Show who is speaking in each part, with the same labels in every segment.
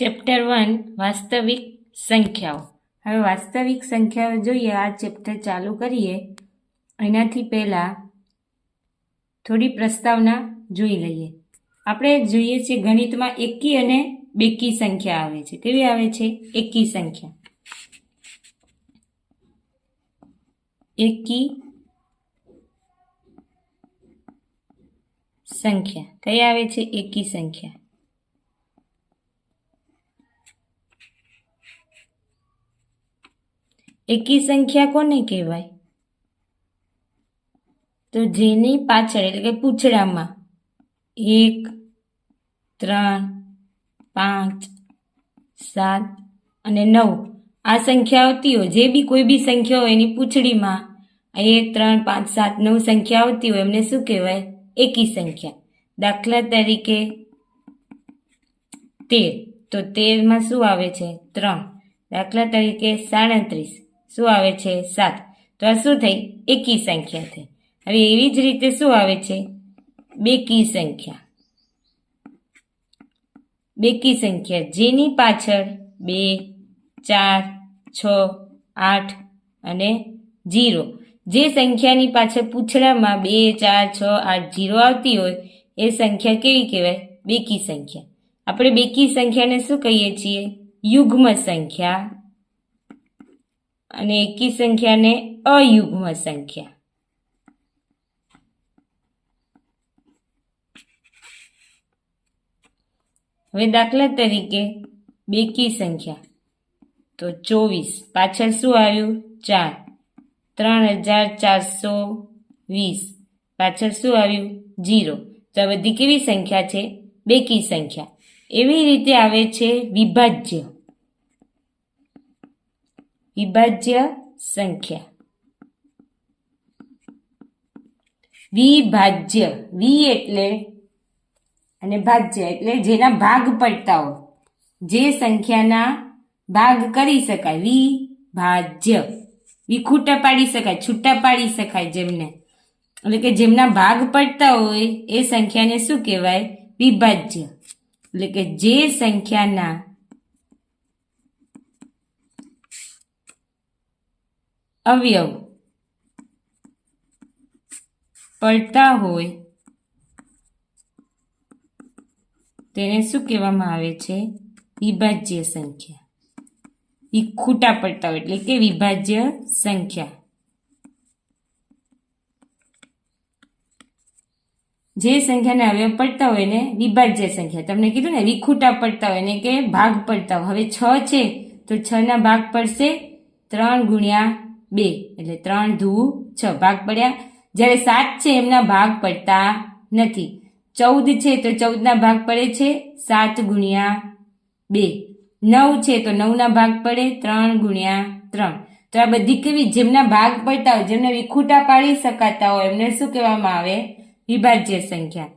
Speaker 1: Chapter one વાસ્તવિક સંખ્યાઓ. હવે વાસ્તવિક સંખ્યાઓ જોઈએ, આ ચેપ્ટર ચાલુ કરીએ. એનાથી પહેલાં થોડી પ્રસ્તાવના જોઈ લઈએ. આપણે જોઈએ છીએ ગણિતમાં એકી અને બેકી સંખ્યા આવે છે. કેવી આવે છે? એકી સંખ્યા. એકી સંખ્યા. કઈ આવે છે? એકી સંખ્યા. એકી સંખ્યા કોને કહેવાય? તો જેની પાછળ, એટલે કે પૂછડામાં, એક, ત્રણ, પાંચ, સાત અને નવ, આ સંખ્યા આવતી હોય, જે બી કોઈ બી સંખ્યા હોય એની પૂંછડીમાં એક, ત્રણ, પાંચ, સાત, નવ સંખ્યા આવતી હોય, એમને શું કહેવાય? એકી સંખ્યા. દાખલા તરીકે તેર. તો તેરમાં શું આવે છે? ત્રણ. દાખલા તરીકે સાડત્રીસ. શું આવે છે? સાત. તો આ શું થઈ? એકી સંખ્યા થઈ. હવે એવી જ રીતે શું આવે છે? બેકી સંખ્યા. બેકી સંખ્યા. જેની પાછળ બે, ચાર, છ, આઠ અને જીરો. જે સંખ્યાની પાછળ પૂછડામાં બે, ચાર, છ, આઠ, જીરો આવતી હોય, એ સંખ્યા કેવી કહેવાય? બેકી સંખ્યા. આપણે બેકી સંખ્યાને શું કહીએ છીએ? યુગ્મ સંખ્યા. અને એકી સંખ્યાને અયુગ્મ સંખ્યા. હવે દાખલા તરીકે બેકી સંખ્યા. તો ચોવીસ. પાછળ શું આવ્યું? ચાર. ત્રણ હજાર ચારસો વીસ. પાછળ શું આવ્યું? જીરો તો આ બધી કેવી સંખ્યા છે? બેકી સંખ્યા. એવી રીતે આવે છે વિભાજ્ય. વિભાજ્ય સંખ્યા વિભાજ્ય વી એટલે અને ભાજ્ય એટલે જેના ભાગ પડતા હોય. જે સંખ્યાના ભાગ કરી શકાય. વિભાજ્ય. વિખૂટા પાડી શકાય, છૂટા પાડી શકાય જેમને. એટલે કે જેમના ભાગ પડતા હોય એ સંખ્યાને શું કહેવાય? વિભાજ્ય. એટલે કે જે સંખ્યાના અવયવ પડતા હોય તેને શું કહેવામાં આવે છે? વિભાજ્ય સંખ્યા. એ ખૂટા પડતા હોય એટલે કે વિભાજ્ય સંખ્યા. જે સંખ્યાને અવયવ પડતા હોય ને વિભાજ્ય સંખ્યા. તમને કીધું ને, વિખૂટા પડતા હોય ને કે ભાગ પડતા હોય. હવે છ છે, તો છ ના ભાગ પડશે ત્રણ ગુણ્યા બે, એટલે ત્રણ ધુ છ ભાગ પડ્યા. જ્યારે સાત છે, એમના ભાગ પડતા નથી. ચૌદ છે, તો ચૌદના ભાગ પડે છે, સાત ગુણ્યા બે. નવ છે, તો નવના ભાગ પડે, ત્રણ ગુણ્યા ત્રણ. તો આ બધી કેવી, જેમના ભાગ પડતા હોય, જેમને વિખૂટા પાડી શકાતા હોય, એમને શું કહેવામાં આવે? વિભાજ્ય સંખ્યા.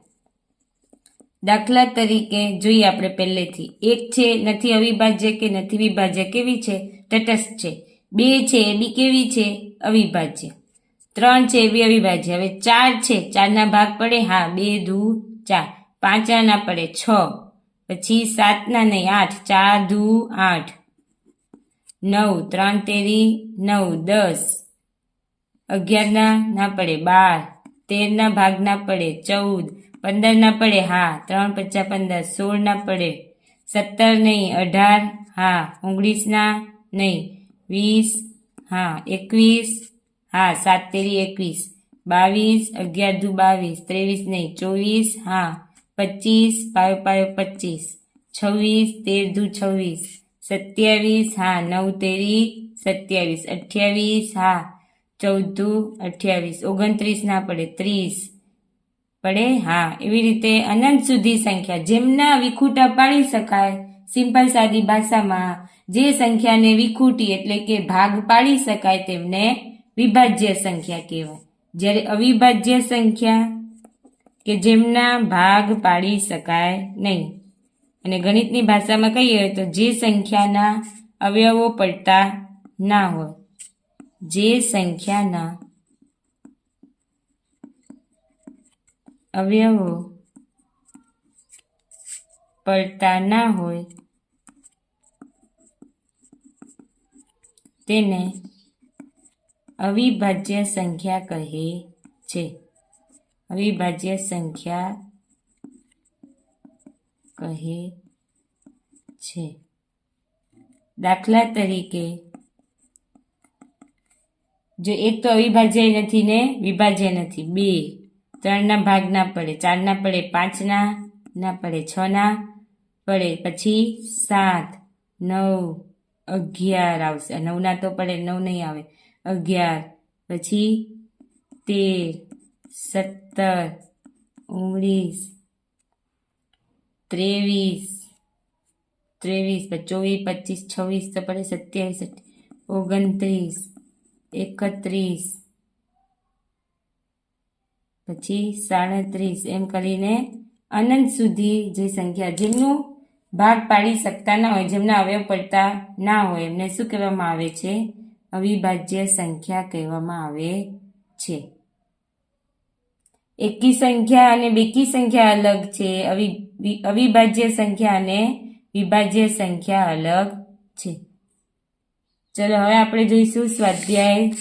Speaker 1: દાખલા તરીકે જોઈએ આપણે પહેલેથી. એક છે, નથી અવિભાજ્ય કે નથી વિભાજ્ય, કેવી છે? તટસ્થ છે. બે છે બી કેવી છે? અવિભાજ્ય. ત્રણ છે, એવી અવિભાજ્ય. હવે ચાર છે, ચારના ભાગ પડે? હા, બે ધુ ચાર. પાંચના પડે? છ. પછી સાતના નહીં, આઠ. ચાર ધુ આઠ. નવ. ત્રણ તેરી, નવ, દસ. અગિયારના ના પડે? બાર. તેરના ભાગ ના પડે? ચૌદ. પંદર ના પડે? હા. ત્રણ પચાસ પંદર. સોળ ના પડે? સત્તર નહીં. અઢાર. હા. ઓગણીસના નહીં. વીસ, હા, એકવીસ, હા, સાત તેરી એકવીસ, બાવીસ, અગિયાર દુ બાવીસ, ત્રેવીસ નહીં, ચોવીસ, હા, પચીસ, પાયો પાયો પચીસ, છવ્વીસ, તેર દુ છવ્વીસ, સત્યાવીસ, હા, નવ તેરી, સત્યાવીસ, અઠ્યાવીસ, હા, ચૌદ અઠ્યાવીસ, ઓગણત્રીસ ના પડે, ત્રીસ, પડે, હા, એવી રીતે અનંત સુધી સંખ્યા, જેમના વિખૂટા પાડી શકાય સિમ્પલ સાદી ભાષામાં જે સંખ્યાને વિખૂટી એટલે કે ભાગ પાડી શકાય તેમને વિભાજ્ય સંખ્યા કહેવાય. જ્યારે અવિભાજ્ય સંખ્યા કે જેમના ભાગ પાડી શકાય નહીં. અને ગણિતની ભાષામાં કહીએ તો જે સંખ્યાના અવયવો પડતા ના હોય. જે સંખ્યાના અવયવો પડતા ના હોય તેને અવિભાજ્ય સંખ્યા કહે છે. અવિભાજ્ય સંખ્યા કહે છે. દાખલા તરીકે, જો એક તો અવિભાજ્ય નથી ને વિભાજ્ય નથી, બે, ત્રણના ભાગ ના પડે, ચારના પડે, પાંચના ના પડે, છના પડે, પછી સાત, નવ અગિયાર આવશે. નવના તો પડે નવ નહીં આવે. અગિયાર. પછી તેર, સત્તર, ઓગણીસ, ત્રેવીસ ત્રેવીસ ચોવીસ, પચીસ, છવ્વીસ તો પડે સત્યાવીસ ઓગણત્રીસ, એકત્રીસ, પછી સાડત્રીસ. એમ કરીને અનંત સુધી જે સંખ્યા જેમનું ભાગ પાડી શકતા ના હોય, જેમના અવયવ પડતા ના હોય, એમને શું કહેવામાં આવે છે? અવિભાજ્ય સંખ્યા કહેવામાં આવે છે. એકી સંખ્યા અને બેકી સંખ્યા અલગ છે. અવિ અવિભાજ્ય સંખ્યા અને વિભાજ્ય સંખ્યા અલગ છે. ચલો, હવે આપણે જોઈશું સ્વાધ્યાય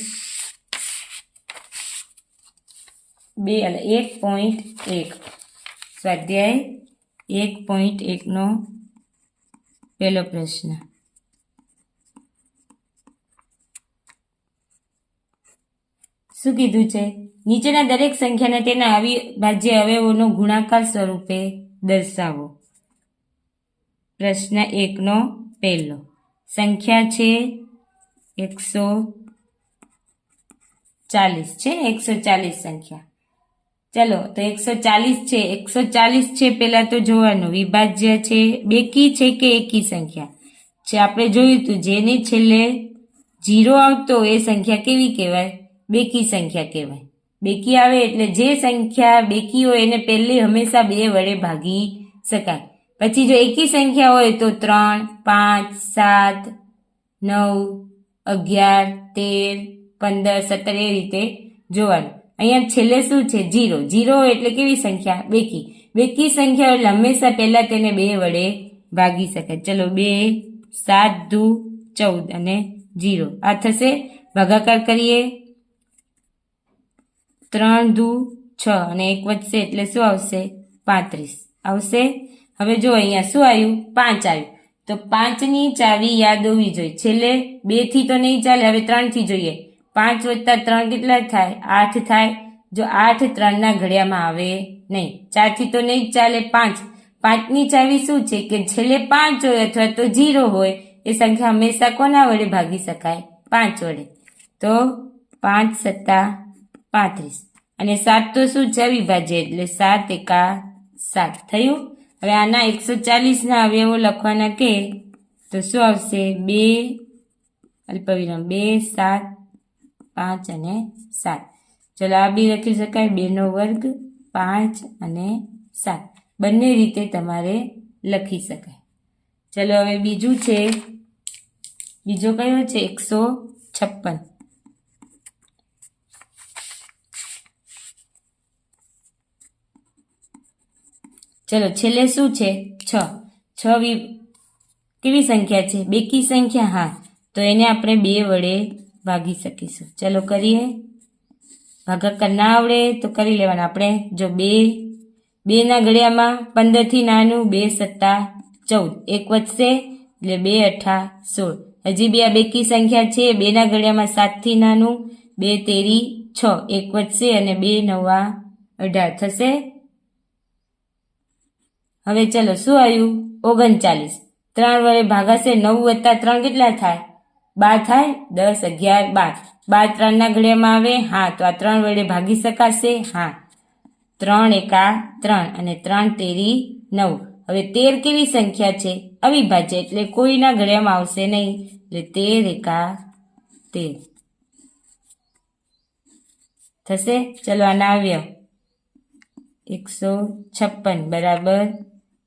Speaker 1: બે એક પોઈન્ટ એક. સ્વાધ્યાય એક પોઈન્ટ એકનો પહેલો પ્રશ્ન. શું કીધું છે? નીચેના દરેક સંખ્યાને તેના અવિભાજ્ય અવયવોનો ગુણાકાર સ્વરૂપે દર્શાવો. પ્રશ્ન એકનો પહેલો. સંખ્યા છે એકસો ચાલીસ. છે એકસો ચાલીસ સંખ્યા. ચલો, તો એકસો ચાલીસ છે. એકસો ચાલીસ છે પહેલાં તો જોવાનું. વિભાજ્ય છે બેકી છે કે એકી સંખ્યા? છે આપણે જોયું હતું, જેને છેલ્લે જીરો આવતો એ સંખ્યા કેવી કહેવાય? બેકી સંખ્યા કહેવાય. બેકી આવે એટલે જે સંખ્યા બેકી હોય એને પહેલી હંમેશા બે વડે ભાગી શકાય. પછી જો એકી સંખ્યા હોય તો ત્રણ, પાંચ, સાત, નવ, અગિયાર, તેર, પંદર, સત્તર એ રીતે જોવાનું. અહીંયા છેલ્લે શું છે? જીરો જીરો એટલે કેવી સંખ્યા? બેકી બેકી સંખ્યા એટલે હંમેશા પહેલાં તેને બે વડે ભાગી શકાય. ચલો, બે, સાત, દુ, ચૌદ અને જીરો આ થશે. ભાગાકાર કરીએ. ત્રણ, દુ, છ અને એક વધશે એટલે શું આવશે? પાંત્રીસ. આવશે? હવે જો અહીંયા શું આવ્યું? પાંચ આવ્યું. તો પાંચની ચાવી યાદ હોવી જોઈએ. છેલ્લે બેથી તો નહીં ચાલે, હવે ત્રણથી જોઈએ. પાંચ વત્તા ત્રણ કેટલા થાય? આઠ થાય. જો આઠ ત્રણના ઘડિયામાં આવે નહીં. ચારથી તો નહીં ચાલે પાંચ. પાંચની ચાવી શું છે કે છેલ્લે પાંચ હોય અથવા તો જીરો હોય, એ સંખ્યા હંમેશા કોના વડે ભાગી શકાય? પાંચ વડે. તો પાંચ સત્તા પાંત્રીસ. અને સાત તો શું છે? વિભાજ્ય એટલે સાત એકા સાત. થયું? હવે આના એકસો ચાલીસના અવયવો લખવાના કે તો શું આવશે? બે અલ્પવિરામ. બે, સાત પાંચ અને સાત. ચલો આ બી લખી શકાય. બેનો વર્ગ, પાંચ અને સાત. બંને રીતે તમારે લખી શકાય. ચલો હવે બીજું છે. બીજો કયો છે? એકસો છપ્પન. ચલો છેલ્લે શું છે? છ. છ કેવી સંખ્યા છે? બેકી સંખ્યા, હા. તો એને આપણે બે વડે ભાગી શકીશું. ચલો કરીએ. ભાગાકાર ના આવડે તો કરી લેવાના આપણે. જો બે, બેના ઘડિયામાં પંદરથી નાનું બે સત્તા ચૌદ. એક વધશે એટલે બે અઠા સોળ. હજી બે આ બેકી સંખ્યા છે. બેના ઘડિયામાં સાતથી નાનું બે તેરી છ. એક વધશે અને બે નવા અઢાર થશે. હવે ચલો શું આવ્યું? ઓગણચાલીસ. ત્રણ વડે ભાગાશે. નવ વત્તા ત્રણ કેટલા થાય? બાર થાય, દસ, અગિયાર, બાર. બાર ત્રણના ઘડિયામાં આવે, હા, તો આ ત્રણ વડે ભાગી શકાશે, હા. ત્રણ એકા ત્રણ અને ત્રણ તેરી નવ. હવે તેર કેવી સંખ્યા છે? અવિભાજ્ય એટલે કોઈના ઘડિયામાં આવશે નહીં. એટલે તેર એકા તેર. થશે? ચલો આના આવ્યો. એકસો છપ્પન બરાબર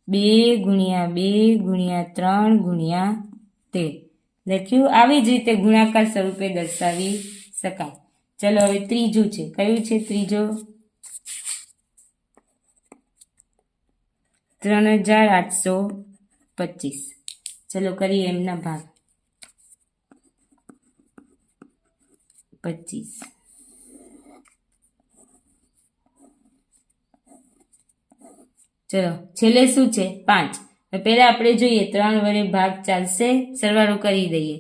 Speaker 1: બે ગુણ્યા બે ગુણ્યા ત્રણ ગુણ્યા તેર. લખ્યું આવી જ રીતે ગુણાકાર સ્વરૂપે દર્શાવી શકાય. ચલો હવે ત્રીજું છે. કયું છે ત્રીજો? ત્રણ હજાર આઠસો પચીસ. ચલો કરીએ એમના ભાગ. પચીસ. ચલો, છેલ્લે શું છે? પાંચ. પહેલા આપણે જોઈએ ત્રણ વડે ભાગ ચાલશે, સરવાળો કરી દઈએ.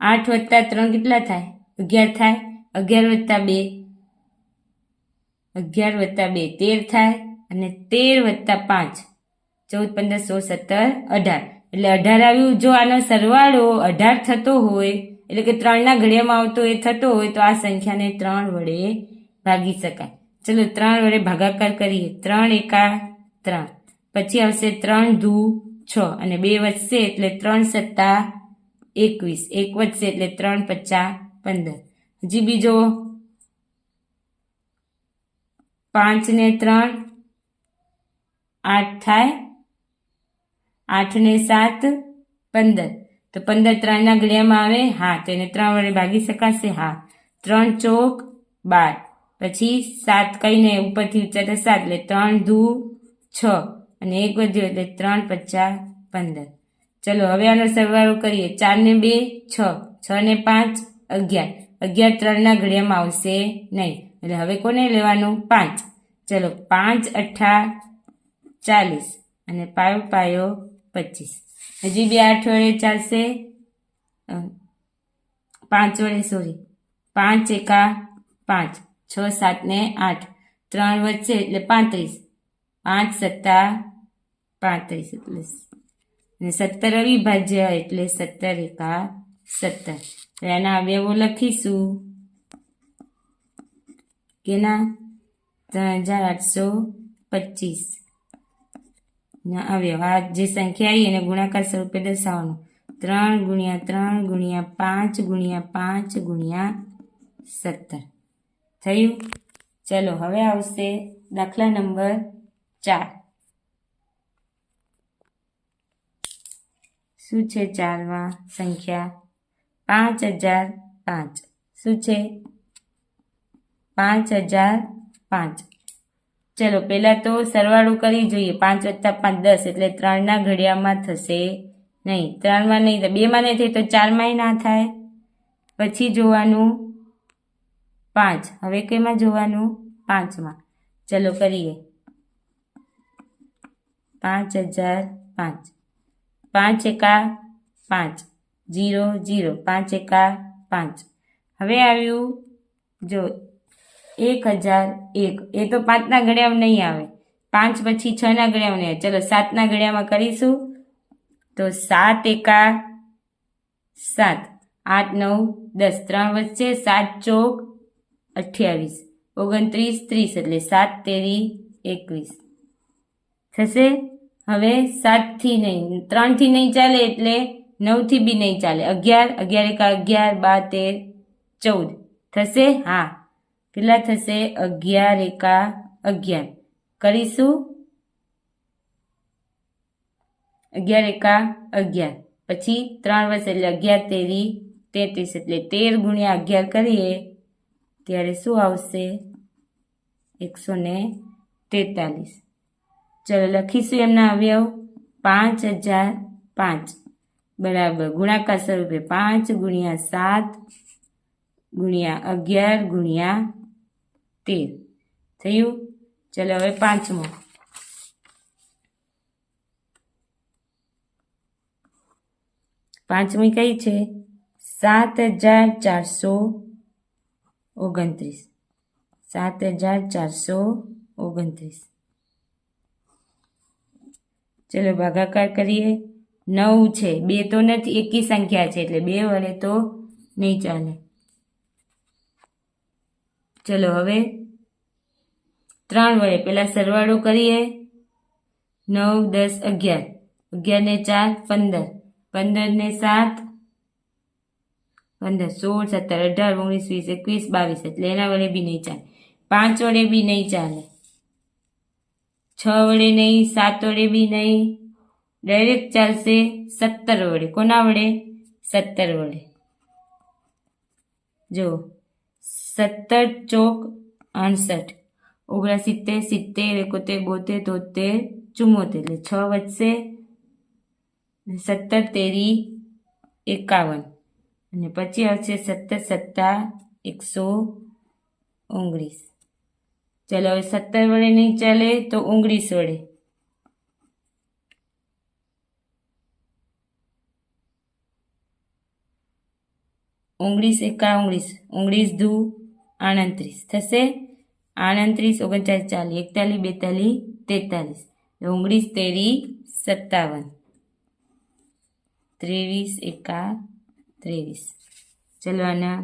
Speaker 1: આઠ વત્તા ત્રણ કેટલા થાય? અગિયાર થાય. અગિયાર વત્તા બે. અગિયાર વત્તા બે તેર થાય અને તેર વત્તા પાંચ. ચૌદ, પંદર સો સત્તર, અઢાર. એટલે અઢાર આવ્યું. જો આનો સરવાળો અઢાર થતો હોય, એટલે કે ત્રણના ઘડિયામાં આવતો એ થતો હોય, તો આ સંખ્યાને ત્રણ વડે ભાગી શકાય. ચલો ત્રણ વડે ભાગાકાર કરીએ. ત્રણ એકા ત્રણ. પછી આવશે ત્રણ ધુ છ અને બે વધશે એટલે ત્રણ સત્તા એકવીસ. એક વધશે એટલે ત્રણ પચા પંદર. હજી બીજો પાંચ ને ત્રણ આઠ થાય. આઠ ને સાત પંદર. તો પંદર ત્રણના ઘડિયામાં આવે હા, તો એને ત્રણ વડે ભાગી શકાશે, હા. ત્રણ ચોક બાર. પછી સાત કહીને ઉપરથી ઉચ્ચાર સાત, એટલે ત્રણ ધુ છ. અને એક વધ્યો એટલે ત્રણ પચાસ પંદર. ચલો, હવે આનો સરવાળો કરીએ. ચાર ને બે, છ. છ ને પાંચ, અગિયાર. અગિયાર ત્રણના ઘડિયામાં આવશે નહીં. એટલે હવે કોને લેવાનું? પાંચ. ચલો, પાંચ અઠ્ઠા ચાલીસ. અને પાયો પાયો, પચીસ. હજી બે આઠ વડે ચાલશે પાંચ વડે, સોરી. પાંચ એકા પાંચ. છ, સાત ને આઠ. ત્રણ વચ્ચે એટલે પાંત્રીસ. પાંચ સત્તા પાંત્રીસ એટલે અને સત્તર અવિભાજ્ય એટલે સત્તર એકા સત્તર. એના અવયવો લખીશું. કેના? ત્રણ હજાર આઠસો પચીસ. અવયવ આ જે સંખ્યા આવી એને ગુણાકાર સ્વરૂપે દર્શાવવાનું. ત્રણ ગુણ્યા ત્રણ ગુણ્યા પાંચ ગુણ્યા પાંચ ગુણ્યા સત્તર. થયું? ચલો, હવે આવશે દાખલા નંબર ચાર. શું છે ચારમાં સંખ્યા? પાંચ હજાર પાંચ. શું છે? પાંચ હજાર પાંચ. ચલો, પહેલાં તો સરવાળો કરી જોઈએ. પાંચ વત્તા પાંચ દસ એટલે ત્રણના ઘડિયામાં થશે નહીં. ત્રણમાં નહીં થાય બેમાં નહીં થાય તો ચારમાંય ના થાય. પછી જોવાનું પાંચ. હવે કેમાં જોવાનું? પાંચમાં. ચલો, કરીએ. પાંચ હજાર પાંચ. પાંચ એકા પાંચ. Zero zero. પાંચ એકા પાંચ. હવે આવ્યું જો એક હજાર એક. એ તો પાંચના ઘડિયામાં નહીં આવે. પાંચ પછી છના ઘડિયામાં નહીં આવે. ચલો સાતના ઘડિયામાં કરીશું. તો સાત એકા સાત. આઠ, નવ, દસ. ત્રણ વચ્ચે સાત ચોક અઠ્યાવીસ. ઓગણત્રીસ, ત્રીસ. એટલે સાત તેરી એકવીસ. થશે? હવે સાતથી નહીં, ત્રણથી નહીં ચાલે એટલે નવથી બી નહીં ચાલે. અગિયાર અગિયાર એકા અગિયાર, બાર, તેર, ચૌદ. થશે? હા. કેટલા થશે? અગિયાર એકા અગિયાર. કરીશું? અગિયાર એકા અગિયાર. પછી ત્રણ વર્ષ એટલે અગિયાર, તેરી, તેત્રીસ. એટલે તેર ગુણ્યા અગિયાર કરીએ, ત્યારે શું આવશે? એકસો ને તેતાલીસ. ચલો લખીશું એમના અવયવ. પાંચ હજાર પાંચ. બરાબર. ગુણાકાર સ્વરૂપે પાંચ ગુણ્યા સાત ગુણ્યા અગિયાર ગુણ્યા તેર. થયું? ચલો હવે પાંચમો. પાંચમી કઈ છે? સાત હજાર ચારસો ઓગણત્રીસ. સાત હજાર ચારસો ઓગણત્રીસ. ચલો ભાગાકાર કરીએ. નવ છે. બે તો નથી, એકી સંખ્યા છે એટલે બે વડે તો નહીં ચાલે. ચલો હવે ત્રણ વડે. પહેલાં સરવાળો કરીએ. નવ, દસ, અગિયાર. અગિયાર ને ચાર, પંદર. પંદર ને સાત, પંદર. સોળ, સત્તર, અઢાર, ઓગણીસ, વીસ, એકવીસ, બાવીસ. એટલે એના વડે બી નહીં ચાલે. પાંચ વડે બી નહીં ચાલે. છ વડે નહીં, સાત વડે બી નહીં. ડાયરેક્ટ ચાલશે સત્તર વડે. કોના વડે? સત્તર વડે. જો, સત્તર ચોક અડસઠ. ઓગણસિત્તેર, સિત્તેર, એકોતેર, બોતેર, તોતેર ચુમ્મોતેર એટલે છ વધશે. સત્તર તેરી એકાવન. અને પછી આવશે સત્તર સત્તા એકસો ઓગણીસ. ચલો હવે સત્તર વડે નહીં ચાલે તો ઓગણીસ વડે. ઓગણીસ એકા ઓગણીસ ઓગણીસ દુ, આણત્રીસ. થશે? આણત્રીસ, ઓગણચાલીસ, ચાલીસ. એકતાલીસ, બેતાલીસ, તેતાલીસ. ઓગણીસ તેરી સત્તાવન. ત્રેવીસ એકા ત્રેવીસ. ચલો આના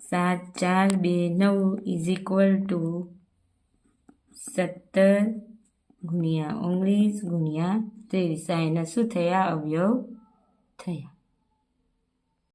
Speaker 1: સાત ચાર બે નવ ઇઝ ઇક્વલ ટુ સત્તર ગુણ્યા ઓગણીસ ગુણ્યા ત્રેવીસ. આ એના શું થયા? અવયવ થયા.